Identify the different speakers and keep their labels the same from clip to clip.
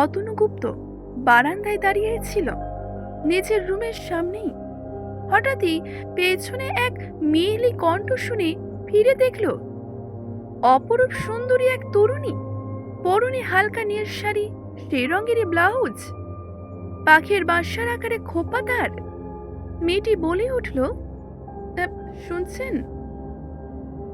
Speaker 1: মনোলিনা হোটেলে অতনু গুপ্ত বারান্দায় দাঁড়িয়ে ছিল। নিজের রুমের সামনেই। হঠাৎই পেছনে এক মেয়েলি কণ্ঠ শুনে ফিরে দেখল অপরূপ সুন্দরী এক তরুণী। পরনে হালকা নীল শাড়ি সেই রঙেরই ব্লাউজ। পাখির বাসার আকারে খোপা তার। মেয়েটি বলে উঠল "আ, শুনছেন?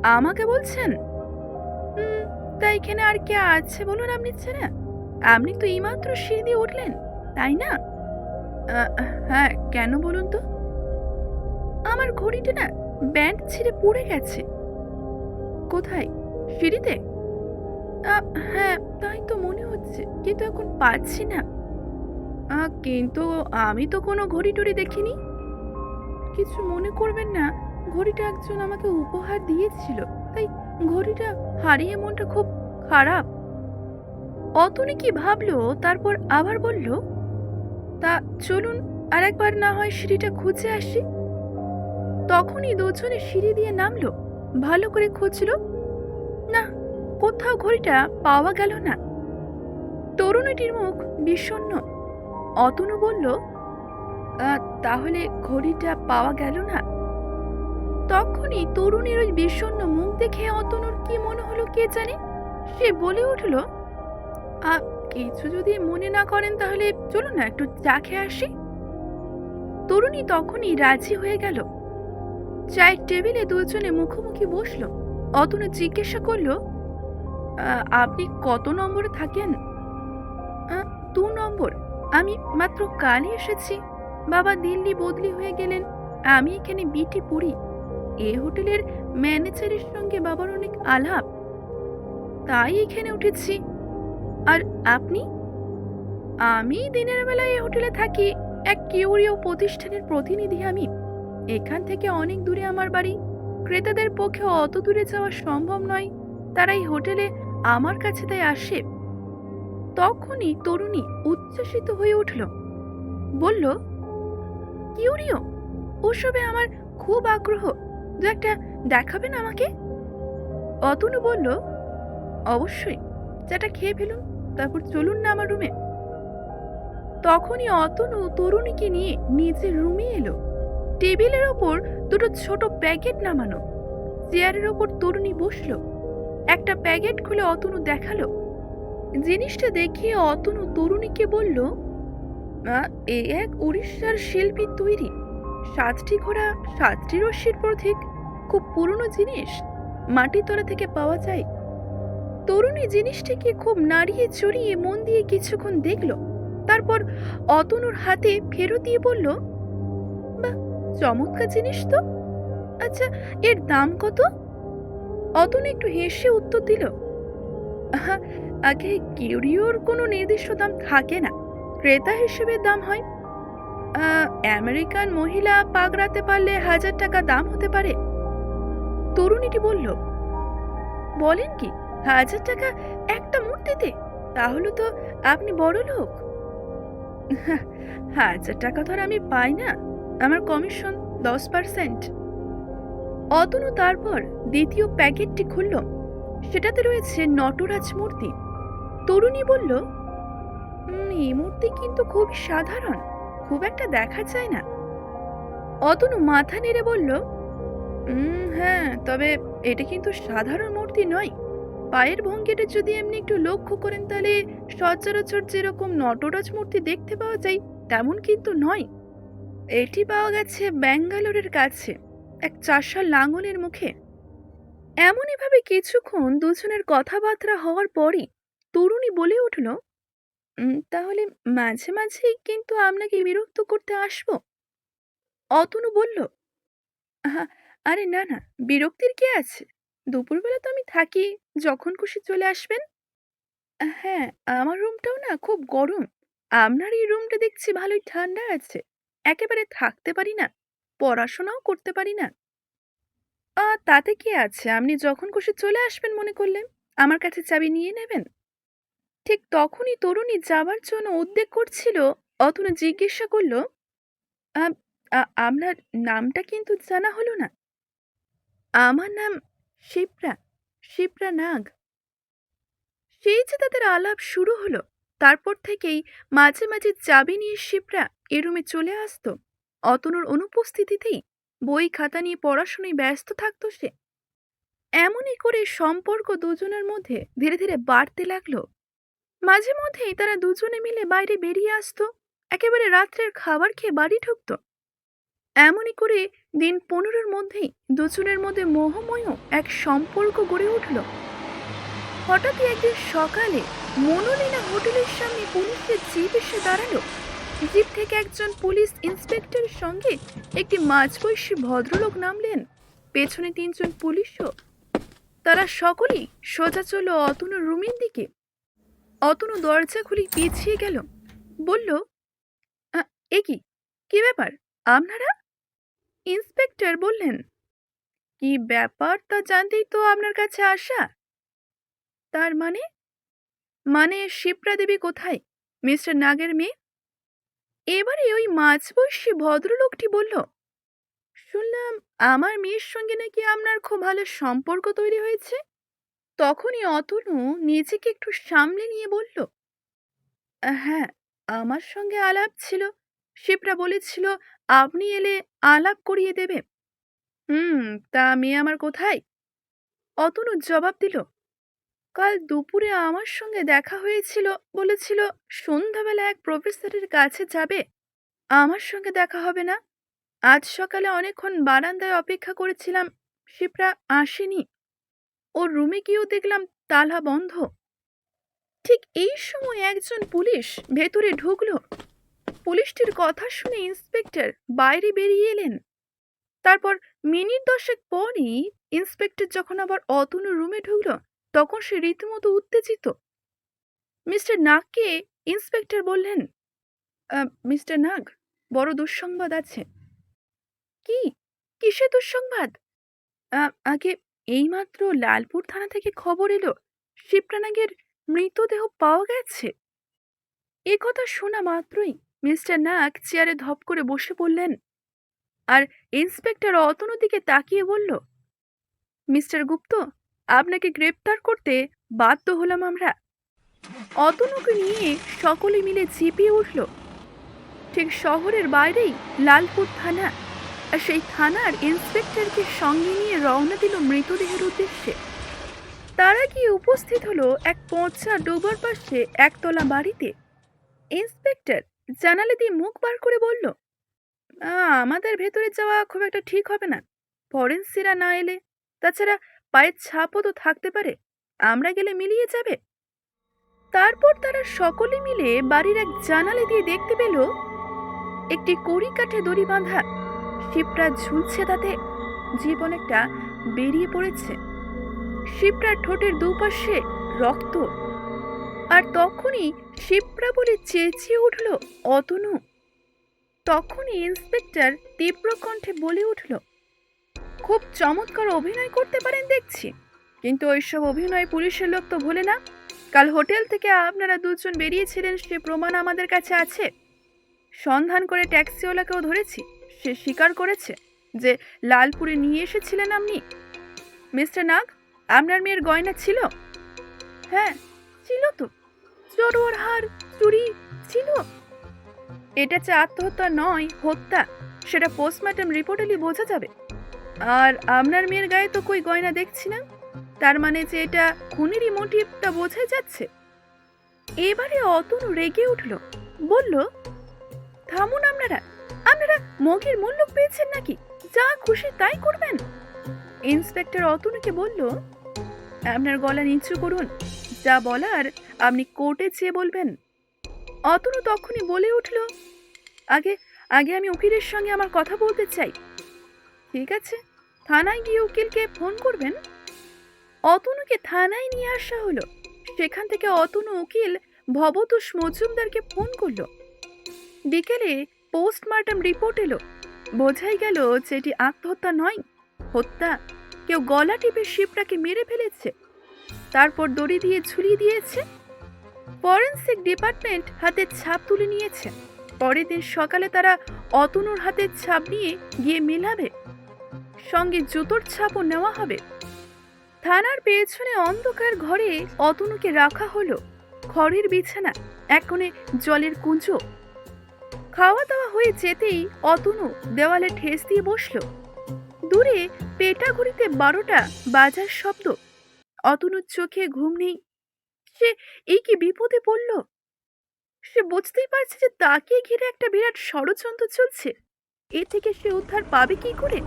Speaker 1: আমাকে বলছেন? "হুম, তা এখানে আর কে আছে বলুন আপনি ছাড়া আপনি তো এইমাত্র সিঁড়ি দিয়ে উঠলেন, তাই না? হ্যাঁ কেন বলুন তো? আমার ঘড়িটা না ব্যান্ড ছিঁড়ে পড়ে গেছে। কোথায়? সিঁড়িতে? হ্যাঁ তাই তো মনে হচ্ছে, কিন্তু এখন পাচ্ছি না। কিন্তু আমি তো কোনো ঘড়ি টড়ি দেখিনি। কিছু মনে করবেন না, ঘড়িটা একজন আমাকে উপহার দিয়েছিল, তাই ঘড়িটা হারিয়ে মনটা খুব খারাপ। অতনি কি ভাবলো তারপর আবার বলল তা চলুন আর একবার না হয় সিঁড়িটা খুঁজে আসি। তখনই দুজনে সিঁড়ি দিয়ে নামলো ভালো করে খুঁজলো। না কোথাও ঘড়িটা পাওয়া গেল না। তরুণীটির মুখ বিষণ্ণ। অতনু বলল তাহলে ঘড়িটা পাওয়া গেল না? তখনই তরুণীর ওই বিষণ্ণ মুখ দেখে অতনুর কি মনে হলো কে জানে সে বলে উঠল "আ, কিছু যদি মনে না করেন তাহলে চলুন না একটু চা খেয়ে আসি। তরুণী তখনই রাজি হয়ে গেল। চায়ের টেবিলে দুজনে মুখোমুখি বসল। অতনু জিজ্ঞাসা করল "আ, আপনি কত নম্বরে থাকেন? "আ, দু নম্বর। আমি মাত্র কালই এসেছি। বাবা দিল্লি বদলি হয়ে গেলেন। আমি এখানে বিটি পড়ি। এ হোটেলের ম্যানেজারের সঙ্গে বাবার অনেক আলাপ। তাই এখানে উঠেছি। আর আপনি? আমি দিনের বেলায় এই হোটেলে থাকি। এক কিউরিও প্রতিষ্ঠানের প্রতিনিধি আমি। এখান থেকে অনেক দূরে আমার বাড়ি। ক্রেতাদের পক্ষে অত দূরে যাওয়া সম্ভব নয়। তারা এই হোটেলে আমার কাছে তাই আসে। তখনই তরুণী উচ্ছ্বসিত হয়ে উঠল। বলল কিউরিও ওসবে আমার খুব আগ্রহ। দু একটা দেখাবেন আমাকে? অতনু বলল, অবশ্যই। চাটা খেয়ে ফেলুন। তারপর চলুন না আমার রুমে। তখনই অতনু তরুণীকে নিয়ে নিজের রুমে এলো। টেবিলের ওপর দুটো ছোট প্যাকেট নামানো। চেয়ারের ওপর তরুণী বসল। একটা প্যাকেট খুলে অতনু দেখাল। জিনিসটা দেখে অতনু তরুণীকে বলল "আ, এ এক উড়িষ্যার শিল্পীর তৈরি। সাতটি ঘোড়া সাতটি রশ্মির প্রতীক খুব পুরনো জিনিস। মাটির তলা থেকে পাওয়া যায়। তরুণী জিনিসটিকে খুব নাড়িয়ে চড়িয়ে মন দিয়ে কিছুক্ষণ দেখল। তারপর অতনুর হাতে ফেরত দিয়ে বলল বা চমৎকার জিনিস তো। আচ্ছা এর দাম কত? অতনু একটু হেসে উত্তর দিল আগে কিউরিওর কোনো নির্দিষ্ট দাম থাকে না। ক্রেতা হিসেবে দাম হয়। আমেরিকান মহিলা পাগড়াতে পারলে হাজার টাকা দাম হতে পারে। তরুণীটি বলল, বলেন কি হাজার টাকা একটা মূর্তিতে? তাহলে তো আপনি বড় লোক। হাজার টাকা ধর আমি পাই না। আমার কমিশন দশ পার্সেন্ট। অতনু তারপর দ্বিতীয় প্যাকেটটি খুলল। সেটাতে রয়েছে নটরাজ মূর্তি। তরুণী বলল "উম, এই মূর্তি কিন্তু খুব সাধারণ। খুব একটা দেখা যায় না। অতনু মাথা নেড়ে বলল হ্যাঁ তবে এটা কিন্তু সাধারণ মূর্তি নয়। পায়ের ভঙ্গিটা যদি এমনি একটু লক্ষ্য করেন তাহলে সচরাচর যেরকম নটরাজ মূর্তি দেখতে পাওয়া যায়, তেমন কিন্তু নয়। এটি পাওয়া গেছে ব্যাঙ্গালোরের কাছে, এক চাষা লাঙলের মুখে। এমনইভাবে কিছুক্ষণ দুজনের কথাবার্তা হওয়ার পরই তরুণী বলে উঠল তাহলে মাঝে মাঝেই কিন্তু আপনাকে বিরক্ত করতে আসব? অতনু বলল আরে না না, বিরক্তির কি আছে? দুপুরবেলা তো আমি থাকি। যখন খুশি চলে আসবেন? হ্যাঁ আমার রুমটাও না খুব গরম। আপনার এই রুমটা দেখছি ভালোই ঠান্ডা আছে। একেবারে থাকতে পারি না, পড়াশোনাও করতে পারি না। তাতে কি আছে? আপনি যখন খুশি চলে আসবেন মনে করলেন, আমার কাছে চাবি নিয়ে নেবেন? ঠিক তখনই তরুণী যাবার জন্য উদ্বেগ করছিল, অতনু জিজ্ঞাসা করল, "আ- আ- আপনার নামটা কিন্তু জানা হলো না। আমার নাম শিপ্রা শিপ্রা নাগ। সেই যে তাদের আলাপ শুরু হলো, তারপর থেকেই মাঝে মাঝে চাবি নিয়ে শিবরা এ রুমে চলে আসতো। অতনুর অনুপস্থিতিতেই বই, খাতা নিয়ে পড়াশোনায় ব্যস্ত থাকতো সে। এমনই করে সম্পর্ক দুজনের মধ্যে ধীরে ধীরে বাড়তে লাগল। মাঝে মধ্যেই তারা দুজনে মিলে বাইরে বেরিয়ে আসতো। একেবারে রাত্রের খাবার খেয়ে বাড়ি ঢুকতো। এমনই করে দিন পনেরোর মধ্যেই দুজনের মধ্যে মোহময় এক সম্পর্ক গড়ে উঠল। হঠাৎই একদিন সকালে মনোলীনা হোটেলের সামনে পুলিশের জিপ এসে দাঁড়াল। জিপ থেকে একজন পুলিশ ইন্সপেক্টরের সঙ্গে একটি মাঝবয়সী ভদ্রলোক নামলেন। পেছনে তিনজন পুলিশও। তারা সকলেই সোজা চলল অতনু রুমের দিকে। অতনু দরজা খুলে পিছিয়ে গেল। বলল "আ, এ কি? কি ব্যাপার? আপনারা? ইন্সপেক্টর বললেন, কি ব্যাপার তা জানতেই তো আপনার কাছে আসা? তার মানে? মানে শিপ্রা দেবী কোথায়? মিস্টার নাগের মেয়ে? এবারে ওই মাঝবয়সী ভদ্রলোকটি বলল, শুনলাম আমার মেয়ের সঙ্গে নাকি আপনার খুব ভালো সম্পর্ক তৈরি হয়েছে। তখনই অতনু নিজেকে একটু সামলে নিয়ে বলল হ্যাঁ আমার সঙ্গে আলাপ ছিল। শিপ্রা বলেছিল, আপনি এলে আলাপ করিয়ে দেবে হুম, তা মেয়ে আমার কোথায়? অতনু জবাব দিল, কাল দুপুরে আমার সঙ্গে দেখা হয়েছিল, বলেছিল সন্ধ্যাবেলা এক প্রফেসরের কাছে যাবে। আমার সঙ্গে দেখা হবে না। আজ সকালে অনেকক্ষণ বারান্দায় অপেক্ষা করেছিলাম শিপ্রা আসেনি। ওর রুমে গিয়েও দেখলাম তালা বন্ধ। ঠিক এই সময় একজন পুলিশ ভেতরে ঢুকলো। পুলিশটির কথা শুনে ইন্সপেক্টর বাইরে বেরিয়ে এলেন। তারপর মিনিট দশেক পরই ইন্সপেক্টর যখন আবার অতনু রুমে ঢুকলো, তখন সে রীতিমতো উত্তেজিত। মিস্টার নাগকে ইন্সপেক্টর বললেন মিস্টার নাগ, বড় দুঃসংবাদ আছে। কি? কিসের দুঃসংবাদ? আগে এইমাত্র লালপুর থানা থেকে খবর এলো শিপ্রা নাগের মৃতদেহ পাওয়া গেছে। এ কথা শোনা মাত্রই মিস্টার নাগ চেয়ারে ধপ করে বসে পড়লেন। আর ইন্সপেক্টর অতনুর দিকে তাকিয়ে বলল, মিস্টার গুপ্ত, আপনাকে গ্রেপ্তার করতে বাধ্য হলাম আমরা। অতনুকে নিয়ে সকলে মিলে চেপে উঠল। ঠিক শহরের বাইরেই লালপুর থানা। আর সেই থানার ইন্সপেক্টরকে সঙ্গে নিয়ে রওনা দিল মৃতদেহের উদ্দেশ্যে। তারা গিয়ে উপস্থিত হলো এক পচা ডোবার পাশে একতলা বাড়িতে। ইন্সপেক্টর জানালে দিয়ে মুখ বার করে বলল "আ, আমাদের ভেতরে যাওয়া খুব একটা ঠিক হবে না। ফরেন্সিরা না এলে তাছাড়া পায়ের ছাপও তো থাকতে পারে। আমরা গেলে মিলিয়ে যাবে। তারপর তারা সকলে মিলে বাড়ির এক জানালে দিয়ে দেখতে পেল একটি কড়ি কাঠে দড়ি বাঁধা। শিবরা ঝুলছে তাতে জীব অনেকটা বেরিয়ে পড়েছে। শিবরার ঠোঁটের দুপাশে রক্ত। আর তখনই শিবরা বলে চেঁচিয়ে উঠল, অতনু। তখনই ইন্সপেক্টর তীব্র কণ্ঠে বলে উঠল, খুব চমৎকার অভিনয় করতে পারেন দেখছি। কিন্তু ওইসব অভিনয় পুলিশের লোক তো ভোলে না। কাল হোটেল থেকে আপনারা দুজন বেরিয়েছিলেন, সে প্রমাণ আমাদের কাছে আছে। সন্ধান করে ট্যাক্সিওয়ালাকেও ধরেছি। সে স্বীকার করেছে যে লালপুরে নিয়ে এসেছিলেন আপনি। মিস্টার নাগ, আপনার মেয়ের গয়না ছিল? হ্যাঁ ছিল তো? জড়োয়ার হার, চুরি ছিল? এটা যে আত্মহত্যা নয়, হত্যা, সেটা পোস্টমর্টম রিপোর্টেলি বোঝা যাবে। আর আপনার মেয়ের গায়ে তো কই গয়না দেখছি না? তার মানে যে এটা খুনেরই মোটিভ বোঝা যাচ্ছে। এবারে অতনু রেগে উঠল, বলল, থামুন আপনারা আপনারা মগের মূল্য পেয়েছেন নাকি? যা খুশি তাই করবেন। ইন্সপেক্টর অতনুকে বলল, আপনার গলা নিচু করুন যা বলার আপনি কোর্টে চেয়ে বলবেন। অতনু তখনই বলে উঠল, আগে আগে আমি উকিলের সঙ্গে আমার কথা বলতে চাই। ঠিক আছে, থানায় গিয়ে উকিলকে ফোন করবেন? অতনুকে থানায় নিয়ে আসা হলো। সেখান থেকে অতনু উকিল ভবতোষ মজুমদারকে ফোন করল। বিকেলে পোস্টমর্টম রিপোর্ট এলো। বোঝাই গেল যে এটি আত্মহত্যা নয়, হত্যা। কেউ গলা টিপে শিবরাকে মেরে ফেলেছে। তারপর দড়ি দিয়ে ঝুলিয়ে দিয়েছে। ফরেন্সিক ডিপার্টমেন্ট হাতের ছাপ তুলে নিয়েছে। পরের দিন সকালে তারা অতনুর হাতের ছাপ নিয়ে গিয়ে মেলাবে। সঙ্গে জুতোর ছাপও নেওয়া হবে। থানার পেছনে অন্ধকার ঘরে অতনুকে রাখা হলো। খড়ের বিছানা কোণে জলের কুঞ্জো। খাওয়া দাওয়া হয়ে যেতেই অতনু দেওয়ালে ঠেস দিয়ে বসল। দূরে পেটা ঘড়িতে বারোটা বাজার শব্দ। অতনুর চোখে ঘুম নেই। সে এই কি বিপদে পড়ল। সে বুঝতেই পারছে যে তাকে ঘিরে একটা বিরাট ষড়যন্ত্র চলছে। এ থেকে সে উদ্ধার পাবে কি করে?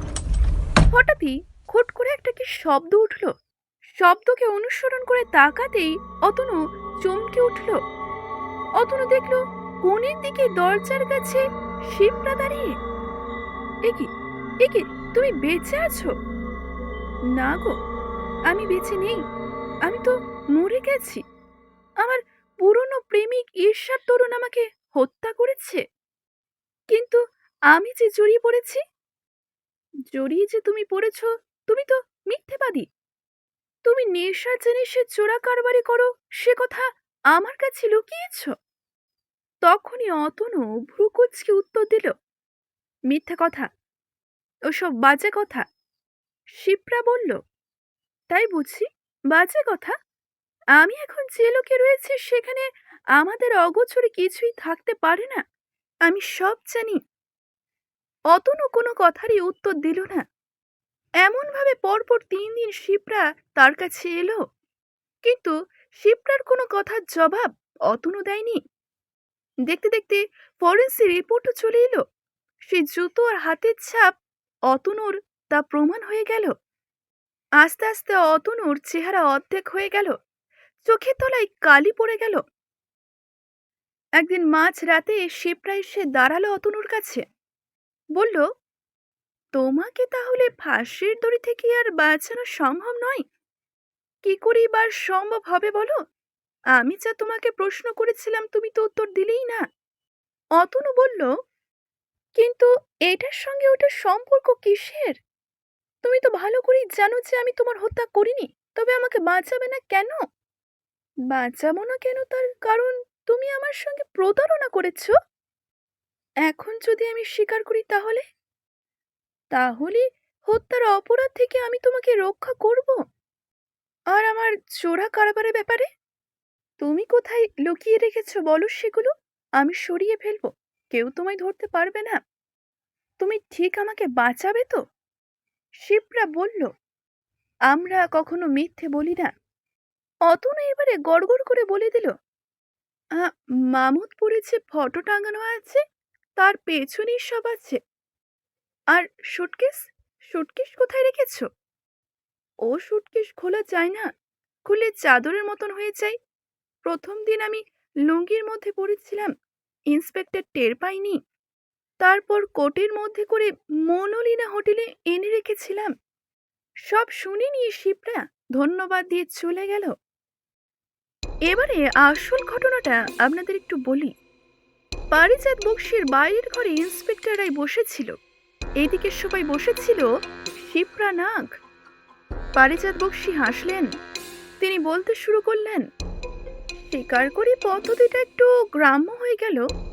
Speaker 1: হঠাৎই খট করে একটা কি শব্দ উঠল। শব্দকে অনুসরণ করে তাকাতেই অতনু চমকে উঠল। অতনু দেখল কোণের দিকে দরজার কাছে শিবরা দাঁড়িয়ে। একি একি, তুমি বেঁচে আছো? না গো। আমি বেঁচে নেই। আমি তো মরে গেছি। আমার পুরনো প্রেমিক ঈর্ষার তরুণ আমাকে হত্যা করেছে। কিন্তু আমি যে জড়িয়ে পড়েছি, জড়িয়ে যে তুমি পড়েছ, তুমি তো মিথ্যেবাদী। তুমি নেশা জিনিসের চোরা কারবারি করো, সে কথা আমার কাছে লুকিয়েছ। তখনই অতনু ভ্রুকুচকে উত্তর দিল, মিথ্যে কথা, ওসব বাজে কথা। শিপ্রা বলল তাই বুঝি? বাজে কথা। আমি এখন যে লোকে রয়েছে সেখানে আমাদের অগোচরে কিছুই থাকতে পারে না। আমি সব জানি। অতনু কোনো কথারই উত্তর দিল না। এমনভাবে পরপর তিন দিন শিপ্রা তার কাছে এলো। কিন্তু শিপ্রার কোনো কথার জবাব অতনু দেয়নি। দেখতে দেখতে ফরেন্সি রিপোর্টও চলে এলো। সেই জুতো আর হাতের ছাপ অতনুর তা প্রমাণ হয়ে গেল। আস্তে আস্তে অতনুর চেহারা অর্ধেক হয়ে গেল। চোখের তলায় কালি পড়ে গেল। একদিন মাঝ রাতে শিপ্রা সে দাঁড়াল অতনুর কাছে। বলল, তোমাকে তাহলে ফাঁসির দড়ি থেকে আর বাঁচানো সম্ভব নয়? কি করেই বা সম্ভব হবে বলো? আমি যা তোমাকে প্রশ্ন করেছিলাম তুমি তো উত্তর দিলেই না। অতনু বলল, কিন্তু এটার সঙ্গে ওটার সম্পর্ক কিসের? তুমি তো ভালো করেই জানো যে আমি তোমার হত্যা করিনি। তবে আমাকে বাঁচাবে না কেন? বাঁচাবো না কেন তার কারণ তুমি আমার সঙ্গে প্রতারণা করেছ? এখন যদি আমি স্বীকার করি তাহলে? তাহলে হত্যার অপরাধ থেকে আমি তোমাকে রক্ষা করব। আর আমার চোরা কারবারের ব্যাপারে? তুমি কোথায় লুকিয়ে রেখেছ বলো সেগুলো? আমি সরিয়ে ফেলব। কেউ তোমায় ধরতে পারবে না। তুমি ঠিক আমাকে বাঁচাবে তো? শিবরা বলল আমরা কখনো মিথ্যে বলি না। অতনু এবারে গড়গড় করে বলে দিল "আ, মামুদপুরে যে ফটো টাঙানো আছে তার পেছনেই সব আছে। আর সুটকেস সুটকেস কোথায় রেখেছ? ও সুটকেস খোলা যায় না খুলে চাদরের মতন হয়ে যায়। প্রথম দিন আমি লুঙ্গির মধ্যে পড়েছিলাম ইন্সপেক্টর টের পাইনি। তারপর কোটের মধ্যে করে মনোলিনা হোটেলে এনে রেখেছিলাম। সব শুনে নিয়ে শিবরা ধন্যবাদ দিয়ে চলে গেল। এবারে আসল ঘটনাটা আপনাদের একটু বলি। পারিজাত বক্সির বাইরের ঘরে ইন্সপেক্টররাই বসেছিল। এইদিকে সবাই বসেছিল শিপ্রা নাগ। পারিজাত বক্সি হাসলেন। তিনি বলতে শুরু করলেন, স্বীকার করি পদ্ধতিটা একটু গ্রাম্য হয়ে গেল।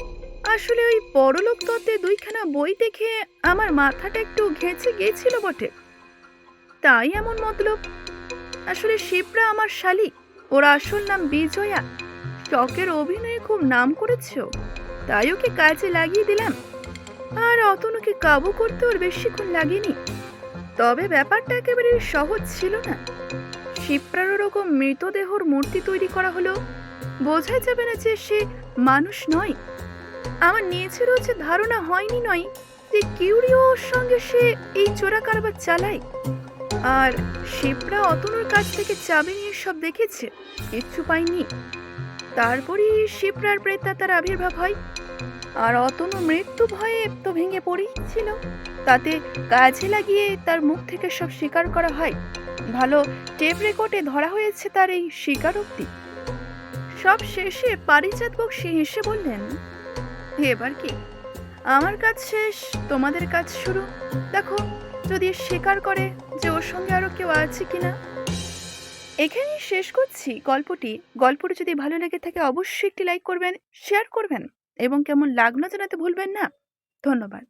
Speaker 1: আসলে ওই বড়লোক তত্ত্বে দুইখানা বই দেখে আমার মাথাটা একটু ঘেঁচে গিয়েছিল বটে। তাই এমন মতলব। আসলে শিবরা আমার শালিক ওর আসল নাম বিজয়া। শখের অভিনয়ে খুব নাম করেছে। তাই ওকে কাজে লাগিয়ে দিলাম। আর অতনুকে কাবু করতে ওর বেশিক্ষণ লাগেনি। তবে ব্যাপারটা একেবারে সহজ ছিল না। শিপ্রার ওরকম মৃতদেহর মূর্তি তৈরি করা হলো। বোঝাই যাবে না যে সে মানুষ নয়। আমার নিজেরও যে ধারণা হয়নি নয় যে কিউরিও ওর সঙ্গে সে এই চোরা কারবার চালায়। আর শিবরা অতনুর কাছ থেকে চাবি নিয়ে সব দেখেছে, কিচ্ছু পায়নি। তারপরই শিবরার প্রেতাতার আবির্ভাব হয়। আর অতনু মৃত্যু ভয়ে তো ভেঙে পড়েই ছিল তাতে কাজে লাগিয়ে তার মুখ থেকে সব স্বীকার করা হয়। ভালো টেপ রেকর্ডে ধরা হয়েছে তার এই স্বীকারোক্তি সব শেষে পারিজাত বক্সি হেসে বললেন এবার কি? আমার কাজ শেষ, তোমাদের কাজ শুরু। দেখো, যদি স্বীকার করে যে ওর সঙ্গে আরও কেউ আছে কি না এখানেই শেষ করছি গল্পটি। গল্পটি যদি ভালো লেগে থাকে, অবশ্যই একটি লাইক করবেন শেয়ার করবেন। এবং কেমন লাগল জানাতে ভুলবেন না। ধন্যবাদ।